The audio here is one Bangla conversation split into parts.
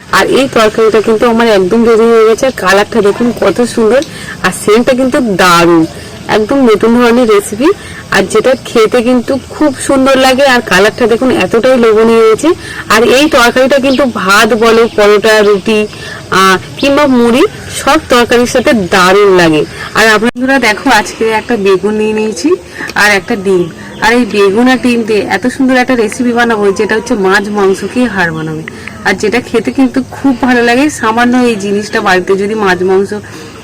আর এই তরকারিটা কিন্তু আমার একদম রেডি হয়ে গেছে। আর কালারটা দেখুন কত সুন্দর। আর সেন্টটা কিন্তু দারুণ। একদম নতুন ধরনের রেসিপি আর যেটা খেতে কিন্তু খুব সুন্দর লাগে। আর কালারটা দেখুন এতটাই লোভনীয় হয়েছে। আর এই তরকারিটা কিন্তু ভাত বলো, পরোটা, রুটি কিংবা মুড়ি, সব তরকারির সাথে দারুণ লাগে। আর আপনারা দেখো, আজকে একটা বেগুন নিয়ে নিয়েছি। আর একটা ডিম। আর এই বেগুন আর ডিম দিয়ে এত সুন্দর একটা রেসিপি বানাবো যেটা হচ্ছে মাছ মাংসকে হাড় বানাবে। আর যেটা খেতে কিন্তু খুব ভালো লাগে, সামান্য এই জিনিসটা বাড়িতে যদি মাছ, মাংস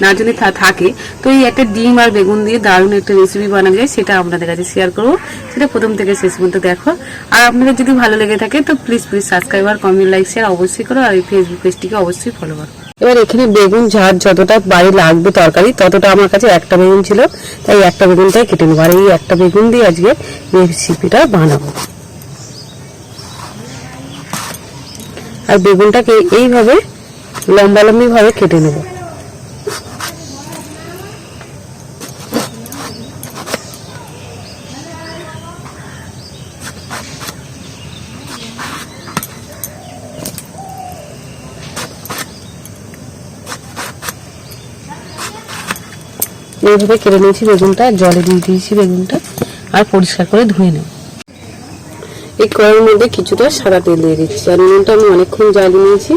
না যদি থাকে, তো এই একটা ডিম আর বেগুন দিয়ে দারুণ একটা রেসিপি বানানো যায়, সেটা আপনাদের কাছে শেয়ার করব। সেটা প্রথম থেকে শেষ পর্যন্ত দেখো। আর আপনাদের যদি ভালো লেগে থাকে, তো প্লিজ প্লিজ সাবস্ক্রাইব আর কমেন্ট লাইক শেয়ার অবশ্যই করো। আর এই ফেসবুক পেজটিকে অবশ্যই ফলো করো। এবার এখানে বেগুন ঝাড় যতটা বাড়ি লাগবে তরকারি, ততটা আমার কাছে একটা বেগুন ছিল। তাই একটা বেগুনটাই কেটে নেব। আর এই একটা বেগুন দিয়ে আজকে রেসিপিটা বানাবো। আর বেগুনটাকে এইভাবে লম্বা লম্বি ভাবে কেটে নেব। এইভাবে কেটে নিয়েছি বেগুনটা, জলে দিয়ে দিয়েছি বেগুনটা, আর পরিষ্কার করে ধুয়ে নেব। এই কড়াইয়ের মধ্যে কিছুটা সাদা তেল দিয়ে দিচ্ছি। আর নুনটা আমি অনেকক্ষণ জ্বালিয়ে নিয়েছি,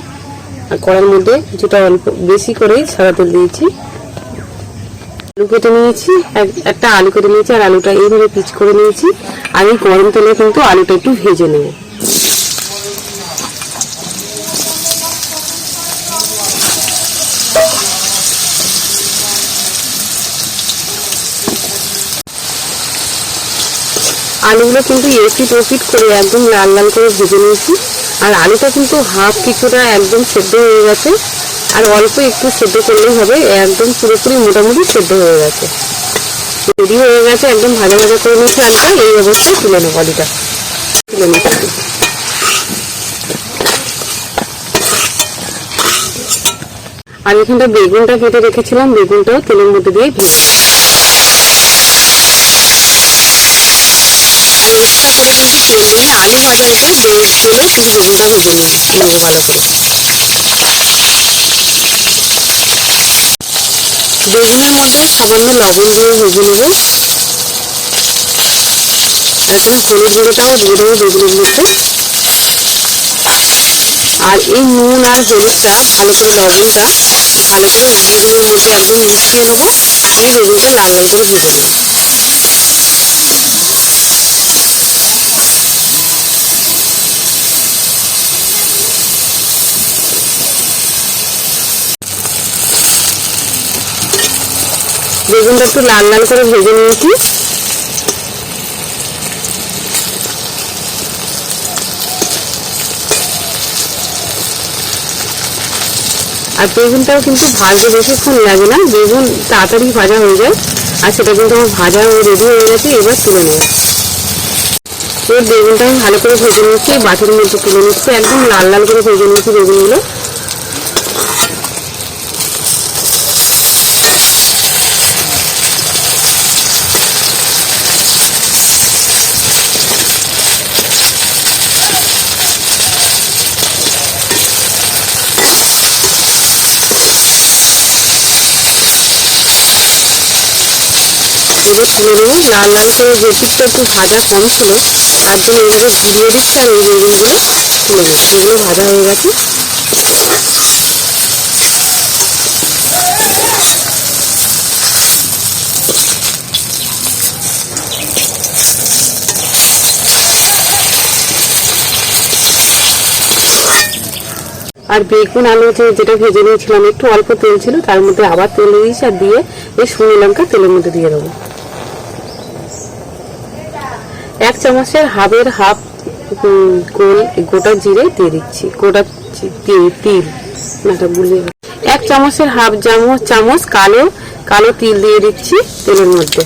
আর কড়াইয়ের মধ্যে কিছুটা অল্প, বেশি করেই সাদা তেল দিয়েছি। আলু কেটে নিয়েছি, এক- একটা আলু কেটে নিয়েছি, আর আলুটা এইভাবে পিচ করে নিয়েছি। আর এই গরম তেলে কিন্তু আলুটা একটু ভেজে নেব। আলুগুলো কিন্তু এপিট ওপিট করে একদম লাল লাল করে ভেজে নিয়েছি। আর আলুটা কিন্তু হাফ কিছুটা একদম সেদ্ধ হয়ে গেছে। আর অল্প একটু সেদ্ধ করলেই হবে, একদম পুরোপুরি মোটামুটি সেদ্ধ হয়ে গেছে। রেডি হয়ে গেছে, একদম ভাজা ভাজা করে নিয়েছি আলুটা। এই অবস্থায় তুলে নেব আলুটা। তুলে নিতে আর বেগুনটা কেটে রেখেছিলাম, বেগুনটাও তেলের মধ্যে দিয়ে ভেজে। আর করে কিন্তু দিয়ে আলু ভাজার উপর তেল তেলে শুধু বেগুনটা ভেজে নেব ভালো করে বেগুনের মধ্যে সামান্য লবণ দিয়ে ভেজে নেব এখানে হলুদ গুঁড়োটাও দিয়ে দেবো বেগুনের মধ্যে আর এই নুন আর হলুদটা, ভালো করে লবণটা, ভালো করে বেগুনের মধ্যে একদম মিশিয়ে নেব দিয়ে বেগুনটা লাল লাল করে ভেজে নেব বেগুনটা একটু লাল লাল করে ভেজে নিয়েছি। আর বেগুনটাও কিন্তু ভাজতে বেশিক্ষণ লাগে না, বেগুন তাড়াতাড়ি ভাজা হয়ে যায়। আর সেটা কিন্তু আমার ভাজা হয়ে রেডি হয়ে গেছে, এবার তুলে নেব। এবার বেগুনটা আমি ভালো করে ভেজে নিচ্ছি, বাটির মধ্যে তুলে নিচ্ছি, একদম লাল লাল করে ভেজে নিচ্ছি বেগুনগুলো। এবার তুলে নেব লাল লাল করে যে একটু ভাজা কম ছিল, তার জন্য এইভাবে ঘুরিয়ে দিচ্ছি আর এই বেগুনগুলো তুলে নেব এগুলো ভাজা হয়ে গেছে। আর বেগুন আলু যেটা ভেজে নিয়েছিলাম, একটু অল্প তেল ছিল, তার মধ্যে আবার তেল দিয়েছি আর দিয়ে এই শুকনো লঙ্কা তেলের মধ্যে দিয়ে দেবো। এক চামচের হাফের হাফ গোল গোটা জিরে দিয়ে দিচ্ছি। গোটা তিল নাটা গুলিয়ে এক চামচের হাফ চামচ চামচ কালো কালো তিল দিয়ে দিচ্ছি তেলের মধ্যে।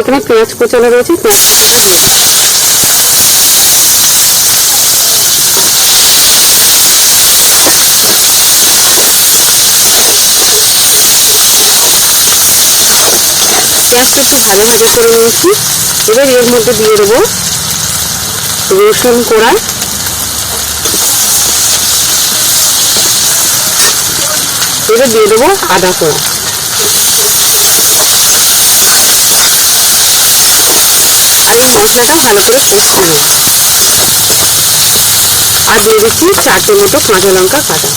এখানে পেঁয়াজ কোচানো রয়েছে পেঁয়াজ পেঁয়াজটা একটু ভাজা ভাজা করে নিয়েছি এবার এর মধ্যে দিয়ে দেবো রসুন কোড়া। এবার দিয়ে দেবো আদা কোড়া। আর এই মশলাটা ভালো করে কষতে হবে আর দিয়ে দিচ্ছি চারটে মতো কাঁচা লঙ্কা কাটা।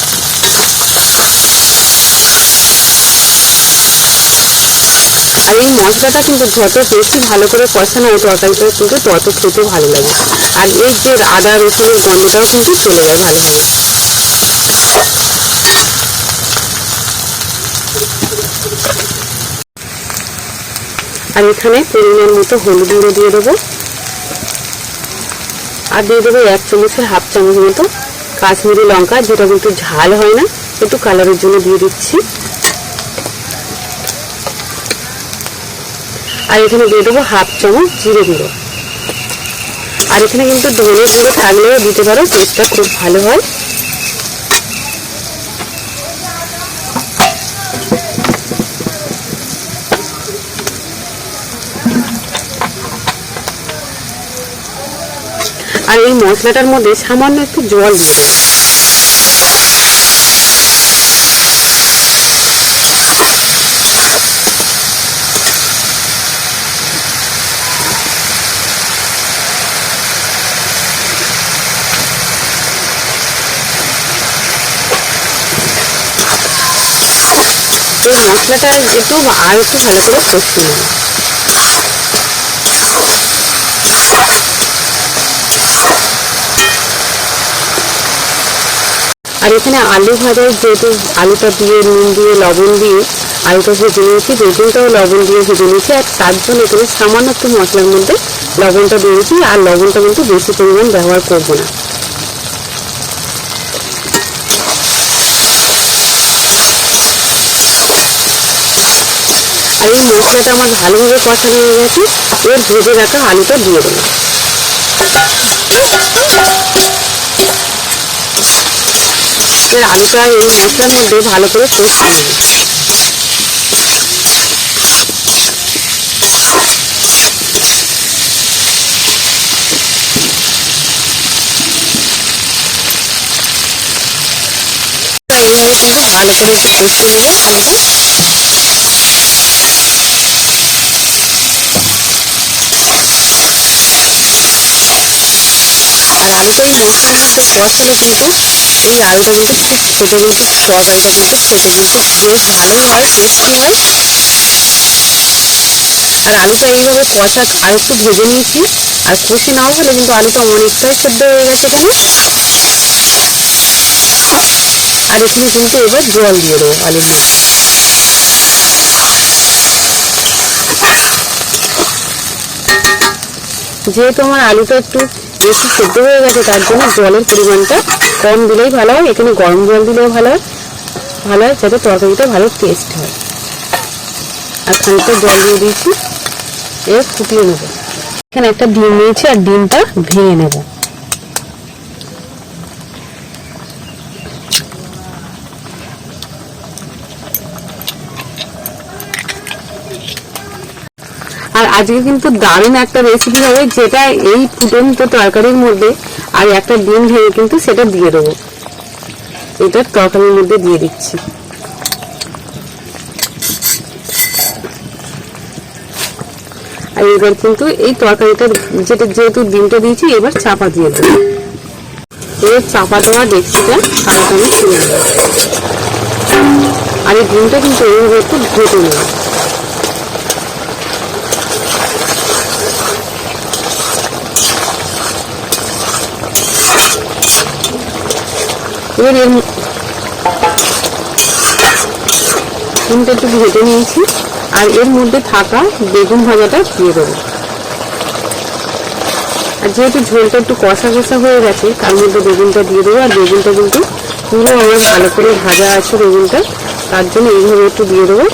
আর এই মশলাটা কিন্তু যত বেশি ভালো করে কষানো হয় তরকারিটা কিন্তু তত খেতে ভালো লাগে। আর এই যে আদা রসুনের গন্ধটাও কিন্তু চলে যায় ভালোভাবে আর এখানে পরিমাণ মতো হলুদ গুঁড়ো দিয়ে দেবো। আর দিয়ে দেবো এক চামচের হাফ চামচ মতো কাশ্মীরি লঙ্কা, যেটা কিন্তু ঝাল হয় না, একটু কালারের জন্য দিয়ে দিচ্ছি। আর এখানে দিয়ে দেবো হাফ চামচ জিরে গুঁড়ো। আর এখানে কিন্তু ধনে গুঁড়ো থাকলেও দিতে পারো, টেস্টটা খুব ভালো হয়। আর এই মশলাটার মধ্যে সামান্য একটু জল দিয়ে এই মশলাটা একটু আর একটু ভালো করে কষিয়ে নেব আর এখানে আলু ভাজার যেহেতু আলুটা দিয়ে, নুন দিয়ে, লবণ দিয়ে আলুটা ভেজে নিয়েছি, বেগুনটাও লবণ দিয়ে ভেজে নিয়েছি, আর তার জন্য এখানে সামান্য একটু মশলার মধ্যে লবণটা দিয়েছি, আর লবণটা কিন্তু বেশি পরিমাণ ব্যবহার করব না। আর এই মশলাটা আমার ভালোভাবে কষানো হয়ে গেছে। এর ভেজে রাখা আলুটা দিয়ে দেবো। এর আলুটা এই মশলার মধ্যে ভালো করে কষতে হবে। কিন্তু ভালো করে একটু নেব আলুটা আর আলুটা এই মশলার মধ্যে কষালে কিন্তু এই আলুটা কিন্তু খুব খেতে কিন্তু তরকারিটা কিন্তু খেতে কিন্তু বেশ ভালোই হয় টেস্টি হয় আর আলুটা এইভাবে কষা আর একটু ভেজে নিয়েছি আর কষে নাও হলে কিন্তু আলুটা অনেকটাই সেদ্ধ হয়ে গেছে এখানে আর এখানে কিন্তু এবার জল দিয়ে দেবো আলুর মধ্যে যেহেতু আমার আলুটা একটু বেশি সেদ্ধ হয়ে গেছে, তার জন্য জলের পরিমাণটা কম দিলেই ভালো হয়। এখানে গরম জল দিলেও ভালো হয়। ভালো হয়, যাতে তরকারিটা ভালো টেস্ট হয়। আর খানিকটা জল দিয়ে দিয়েছি, এবার ফুটিয়ে নেব। এখানে একটা ডিম নিয়েছি, আর ডিমটা ভেঙে নেব আর আজকে কিন্তু দারুণ একটা রেসিপি হবে, যেটা এই ফুটন্ত তরকারির মধ্যে আর একটা ডিম ভেঙে কিন্তু সেটা দিয়ে দেবো। এটা তরকারির মধ্যে দিয়ে দিচ্ছি। আর এবার কিন্তু এই তরকারিটা যেটা যেহেতু ডিমটা দিয়েছি, এবার চাপা দিয়ে দেবো। এবার চাপা দেওয়া ডেক্সিটা থালাটা আমি আর এই ডিমটা কিন্তু এইভাবে একটু ঘেটে নেব। এবার ডিমটা একটু ভেজে নিয়েছি। আর এর মধ্যে থাকা বেগুন ভাজাটা দিয়ে দেবো। আর যেহেতু ঝোলটা একটু কষা কষা হয়ে গেছে, তার মধ্যে বেগুনটা দিয়ে দেবো। আর বেগুনটা কিন্তু পুরো আমার ভালো করে ভাজা আছে বেগুনটা, তার জন্য এইভাবে একটু দিয়ে দেবো।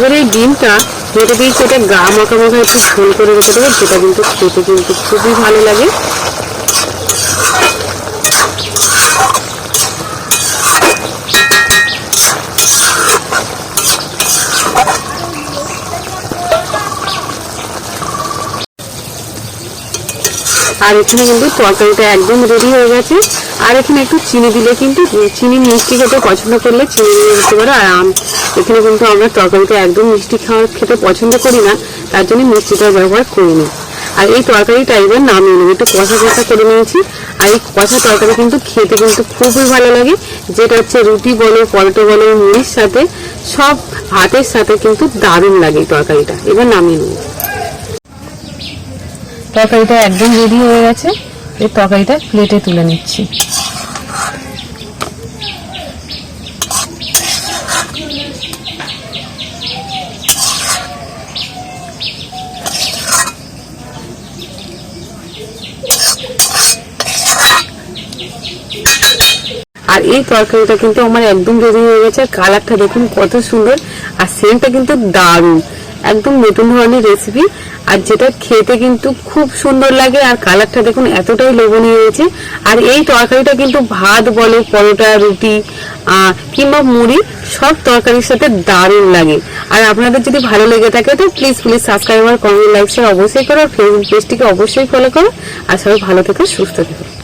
এবার এই ডিমটা যেটা দিয়েছি এটা গা মাখা মাখা একটু ঝোল করে রেখে দেবো যেটা কিন্তু খেতে কিন্তু খুবই ভালো লাগে। আর এখানে কিন্তু তরকারিটা একদম রেডি হয়ে গেছে। আর এখানে একটু চিনি দিলে কিন্তু, চিনি মিষ্টি খেতে পছন্দ করলে চিনি দিয়ে দিতে পারো, আর এখানে কিন্তু আমরা তরকারিটা একদম মিষ্টি খাওয়ার খেতে পছন্দ করি না, তার জন্য মিষ্টিটার ব্যবহার করিনি আর এই তরকারিটা এবার নামিয়ে নেব। একটু কষা কষা করে নিয়েছি। আর এই কষা তরকারি কিন্তু খেতে কিন্তু খুবই ভালো লাগে, যেটা হচ্ছে রুটি বলো, পরোটা বলো, মুড়ির সাথে, সব ভাতের সাথে কিন্তু দারুণ লাগে তরকারিটা। এবার নামিয়ে নেব। তরকারিটা একদম রেডি হয়ে গেছে। এই তরকারিটা প্লেটে তুলে নিচ্ছি। আর এই তরকারিটা কিন্তু আমার একদম রেডি হয়ে গেছে। আর কালারটা দেখুন কত সুন্দর। আর সেন্টটা কিন্তু দারুণ। একদম নতুন ধরনের রেসিপি আর যেটা খেতে কিন্তু খুব সুন্দর লাগে। আর কালারটা দেখুন এতটাই লোভনীয় হয়েছে। আর এই তরকারিটা কিন্তু ভাত বলো, পরোটা, রুটি কিংবা মুড়ি, সব তরকারির সাথে দারুণ লাগে। আর আপনাদের যদি ভালো লেগে থাকে তো প্লিজ প্লিজ সাবস্ক্রাইব আর কমেন্ট লাইক শেয়ার অবশ্যই করো। আর ফেসবুক পেজটিকে অবশ্যই ফলো করো। আর সবাই ভালো থেকো, সুস্থ থেকো।